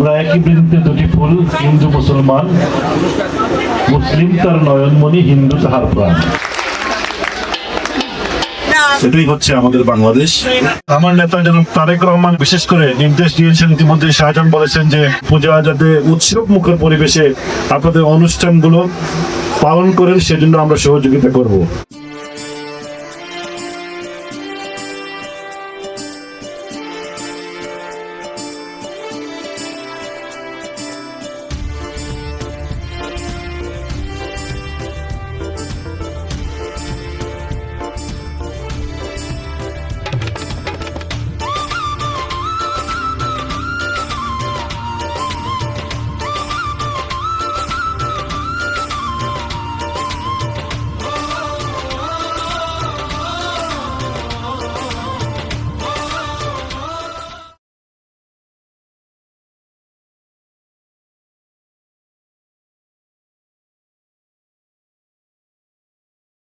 ওরা একই বৃন্তে দুটি ফুল, হিন্দু, মুসলমান। মুসলিম তার নয়নমণি, হিন্দু তাহার প্রাণ। এটাই হচ্ছে আমাদের বাংলাদেশ। আমার নেতা যেন তারেক রহমান বিশেষ করে নির্দেশ দিয়েছেন, ইতিমধ্যে শাহজাহান বলেছেন যে পূজা যাতে উৎসব মুখের পরিবেশে আপনাদের অনুষ্ঠানগুলো পালন করেন, সেজন্য আমরা সহযোগিতা করব।